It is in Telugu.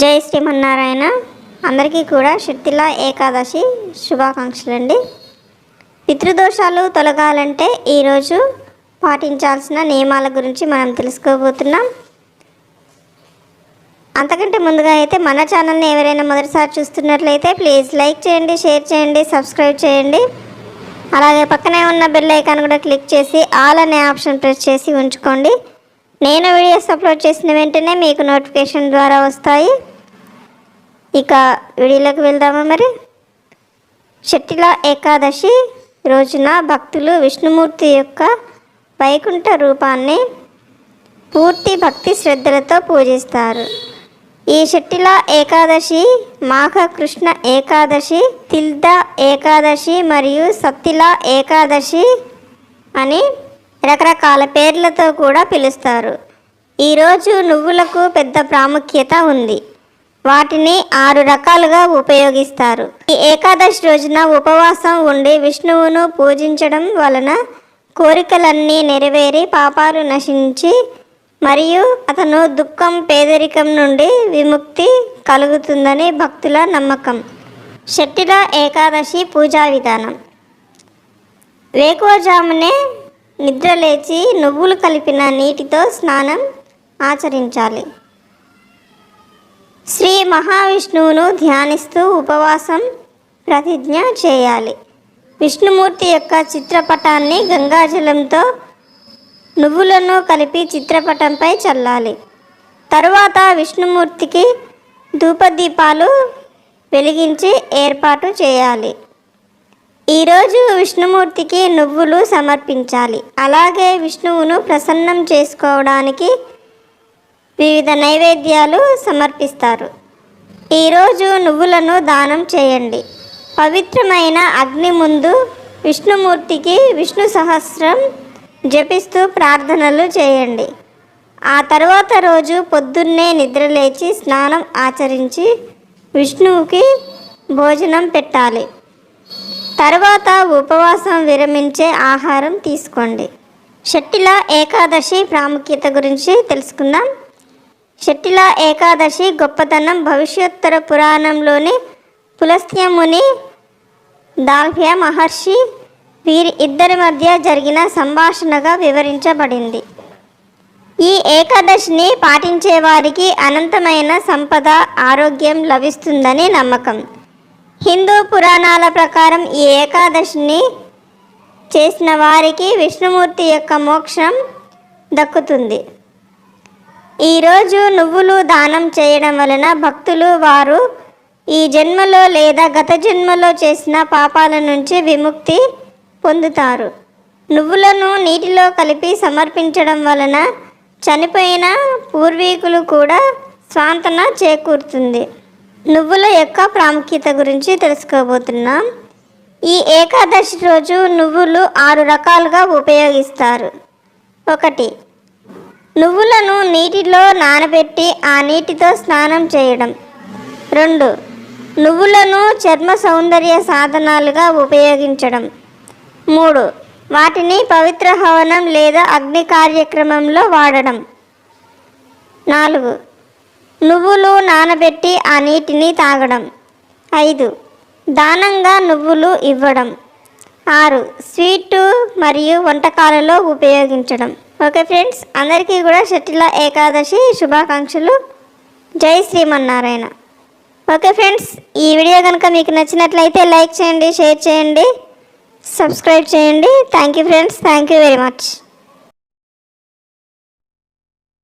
జై శ్రీమన్నారాయణ. అందరికీ కూడా శుద్ధిల ఏకాదశి శుభాకాంక్షలు అండి పితృదోషాలు తొలగాలంటే ఈరోజు పాటించాల్సిన నియమాల గురించి మనం తెలుసుకోబోతున్నాం. అంతకంటే ముందుగా అయితే మన ఛానల్ని ఎవరైనా మొదటిసారి చూస్తున్నట్లయితే ప్లీజ్ లైక్ చేయండి షేర్ చేయండి సబ్స్క్రైబ్ చేయండి. అలాగే పక్కనే ఉన్న బెల్ ఐకాన్ కూడా క్లిక్ చేసి ఆల్ అనే ఆప్షన్ ప్రెస్ చేసి ఉంచుకోండి. నేను వీడియోస్ అప్లోడ్ చేసిన వెంటనే మీకు నోటిఫికేషన్ ద్వారా వస్తాయి. ఇక వీడియోలోకి వెళ్దామా మరి? షట్టిల ఏకాదశి రోజున భక్తులు విష్ణుమూర్తి యొక్క వైకుంఠ రూపాన్ని పూర్తి భక్తి శ్రద్ధలతో పూజిస్తారు. ఈ షట్టిల ఏకాదశి మాఘ కృష్ణ ఏకాదశి తిల్ద ఏకాదశి మరియు సత్తిల ఏకాదశి అని రకరకాల పేర్లతో కూడా పిలుస్తారు. ఈరోజు నువ్వులకు పెద్ద ప్రాముఖ్యత ఉంది. వాటిని ఆరు రకాలుగా ఉపయోగిస్తారు. ఈ ఏకాదశి రోజున ఉపవాసం ఉండి విష్ణువును పూజించడం వలన కోరికలన్నీ నెరవేరి పాపాలు నశించి మరియు అతను దుఃఖం పేదరికం నుండి విముక్తి కలుగుతుందని భక్తుల నమ్మకం. షట్టిల ఏకాదశి పూజా విధానం. వేకువజామునే నిద్రలేచి నువ్వులు కలిపిన నీటితో స్నానం ఆచరించాలి. శ్రీ మహావిష్ణువును ధ్యానిస్తూ ఉపవాసం ప్రతిజ్ఞ చేయాలి. విష్ణుమూర్తి యొక్క చిత్రపటాన్ని గంగాజలంతో నువ్వులను కలిపి చిత్రపటంపై చల్లాలి. తరువాత విష్ణుమూర్తికి ధూపదీపాలు వెలిగించి ఏర్పాటు చేయాలి. ఈరోజు విష్ణుమూర్తికి నువ్వులు సమర్పించాలి. అలాగే విష్ణువును ప్రసన్నం చేసుకోవడానికి వివిధ నైవేద్యాలు సమర్పిస్తారు. ఈరోజు నువ్వులను దానం చేయండి. పవిత్రమైన అగ్ని ముందు విష్ణుమూర్తికి విష్ణు సహస్రం జపిస్తూ ప్రార్థనలు చేయండి. ఆ తర్వాత రోజు పొద్దున్నే నిద్రలేచి స్నానం ఆచరించి విష్ణువుకి భోజనం పెట్టాలి. తర్వాత ఉపవాసం విరమించే ఆహారం తీసుకోండి. షట్టిల ఏకాదశి ప్రాముఖ్యత గురించి తెలుసుకుందాం. షట్టిల ఏకాదశి గొప్పతనం భవిష్యోత్తర పురాణంలోని పులస్త్యముని దాల్భ్య మహర్షి వీరి ఇద్దరి మధ్య జరిగిన సంభాషణగా వివరించబడింది. ఈ ఏకాదశిని పాటించే వారికి అనంతమైన సంపద ఆరోగ్యం లభిస్తుందని నమ్మకం. హిందూ పురాణాల ప్రకారం ఈ ఏకాదశిని చేసిన వారికి విష్ణుమూర్తి యొక్క మోక్షం దక్కుతుంది. ఈరోజు నువ్వులు దానం చేయడం వలన భక్తులు వారు ఈ జన్మలో లేదా గత జన్మలో చేసిన పాపాల నుంచి విముక్తి పొందుతారు. నువ్వులను నీటిలో కలిపి సమర్పించడం వలన చనిపోయిన పూర్వీకులు కూడా స్వాంతన చేకూరుతుంది. నువ్వుల యొక్క ప్రాముఖ్యత గురించి తెలుసుకోబోతున్నాం. ఈ ఏకాదశి రోజు నువ్వులు ఆరు రకాలుగా ఉపయోగిస్తారు. ఒకటి నువ్వులను నీటిలో నానబెట్టి ఆ నీటితో స్నానం చేయడం. రెండు నువ్వులను చర్మ సౌందర్య సాధనాలుగా ఉపయోగించడం. మూడు వాటిని పవిత్ర హవనం లేదా అగ్ని కార్యక్రమంలో వాడడం. నాలుగు నువ్వులు నానబెట్టి ఆ నీటిని తాగడం. ఐదు. దానంగా నువ్వులు ఇవ్వడం. ఆరు. స్వీటు మరియు వంటకాలలో ఉపయోగించడం. ఓకే ఫ్రెండ్స్ అందరికీ కూడా షటిల ఏకాదశి శుభాకాంక్షలు. జై శ్రీమన్నారాయణ. ఓకే ఫ్రెండ్స్ ఈ వీడియో కనుక మీకు నచ్చినట్లయితే లైక్ చేయండి షేర్ చేయండి సబ్స్క్రైబ్ చేయండి. Thank you friends thank you very much.